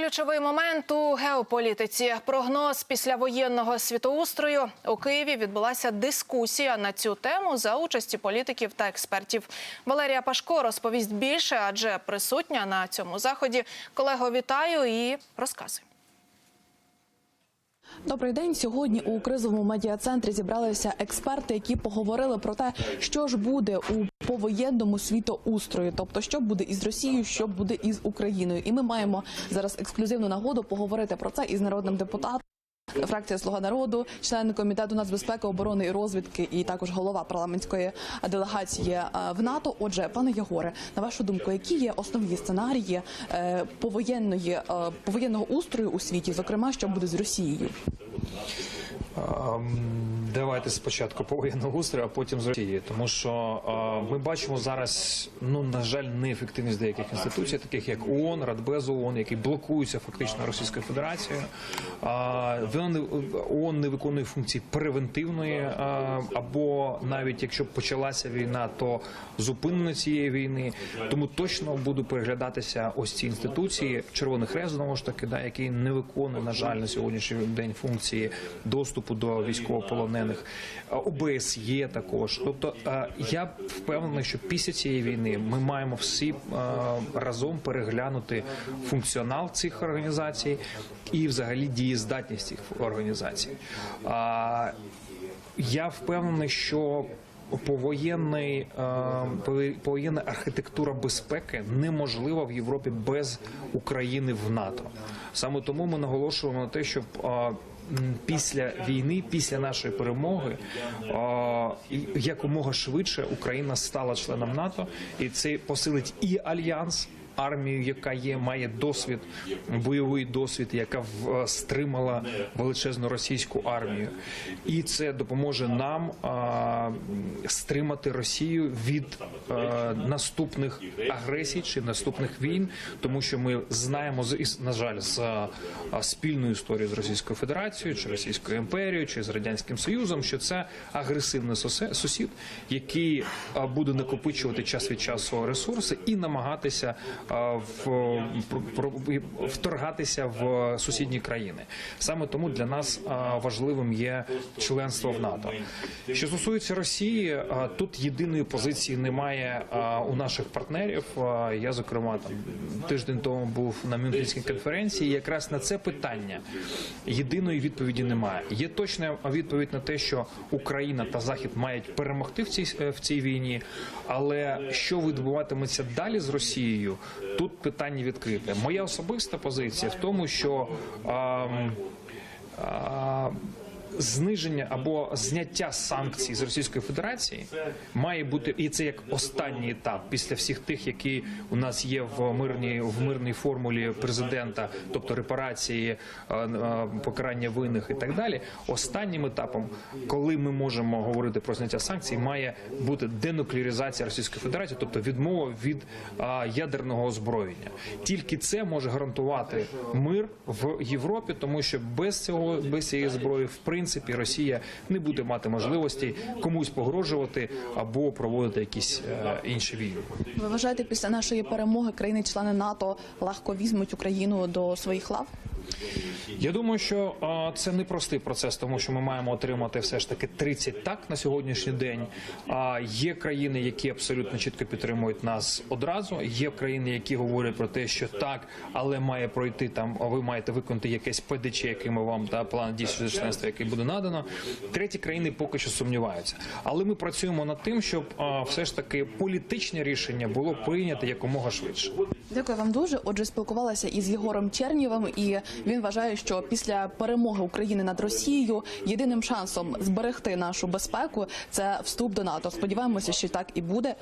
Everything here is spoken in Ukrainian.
Ключовий момент у геополітиці. Прогноз післявоєнного світоустрою у Києві відбулася дискусія на цю тему за участі політиків та експертів. Валерія Пашко розповість більше, адже присутня на цьому заході. Колего, вітаю і розказуй. Добрий день. Сьогодні у кризовому медіа-центрі зібралися експерти, які поговорили про те, що ж буде у повоєнному світоустрої, тобто що буде із Росією, що буде із Україною. І ми маємо зараз ексклюзивну нагоду поговорити про це із народним депутатом. Фракція Слуга народу, член комітету нацбезпеки, оборони і розвідки, і також голова парламентської делегації е, в НАТО. Отже, пане Єгоре, на вашу думку, які є основні сценарії е, повоєнної е, повоєнного устрою у світі, зокрема, що буде з Росією? Ем, Давайте спочатку по устрою, а потім з Росії, тому що ми бачимо зараз, ну на жаль, неефективність деяких інституцій, таких як ООН, Радбез ООН, які блокуються фактично Російською Федерацією. Е, ООН не виконує функції превентивної, або навіть якщо почалася війна, то зупинення цієї війни. Тому точно будуть переглядатися ось ці інституції. Червоний Хрест знову ж таки, да, який не виконує на жаль на сьогоднішній день функції доступу до військовополонених. Е, ОБСЄ також. Тобто е, я впевнений, що після цієї війни ми маємо всі е, разом переглянути функціонал цих організацій і взагалі дієздатність цих організацій. Я впевнений, що е, повоєнна архітектура безпеки неможлива в Європі без України в НАТО. Саме тому ми наголошуємо на те, щоб е, після війни, після нашої перемоги, якомога швидше Україна стала членом НАТО, і це посилить і альянс армію, яка є, має досвід, бойовий досвід, яка е, стримала величезну російську армію, і це допоможе нам стримати Росію від е, наступних агресій чи наступних війн, тому що ми знаємо з на жаль з е, спільну історію з Російською Федерацією чи Російською імперією чи з радянським Союзом, що це агресивний сусід, який буде накопичувати час від часу ресурси і намагатися вторгатися в сусідні країни. Саме тому для нас важливим є членство в НАТО. Що стосується Росії, тут єдиної позиції немає у наших партнерів. Я зокрема там тиждень тому був на Мюнхенській конференції. Якраз на це питання єдиної відповіді немає. Є точна відповідь на те, що Україна та Захід мають перемогти в цій в цій війні. Але що відбуватиметься далі з Росією? Тут питання відкрите. Моя особиста позиція в тому, що ем, а, зниження або зняття санкцій з Російської Федерації має бути і це як останній етап після всіх тих, які у нас є в мирній в мирній формулі президента, тобто репарації, е, е, покарання винних і так далі. Останнім етапом, коли ми можемо говорити про зняття санкцій, має бути денуклеаризація Російської Федерації, тобто відмова від ядерного озброєння. Тільки це може гарантувати мир в Європі, тому що без цього без цієї зброї, в принципі, Росія не буде мати можливості комусь погрожувати або проводити якісь е, інші війни. Ви вважаєте, після нашої перемоги країни-члени НАТО легко візьмуть Україну до своїх лав? Я думаю, що а, це непростий процес, тому що ми маємо отримати все ж таки 30 так на сьогоднішній день. А є країни, які абсолютно чітко підтримують нас одразу. Є країни, які говорять про те, що так, але має пройти там. а Ви маєте виконати якесь ПДЧ, який ми вам та план дій щодо членства, який буде надано. Треті країни поки що сумніваються. Але ми працюємо над тим, щоб а, все ж таки політичне рішення було прийнято якомога швидше. Дякую вам дуже. Отже, спілкувалася із Єгором Чернєвим, і він вважає, що після перемоги України над Росією єдиним шансом зберегти нашу безпеку це вступ до НАТО. Сподіваємося, що так і буде.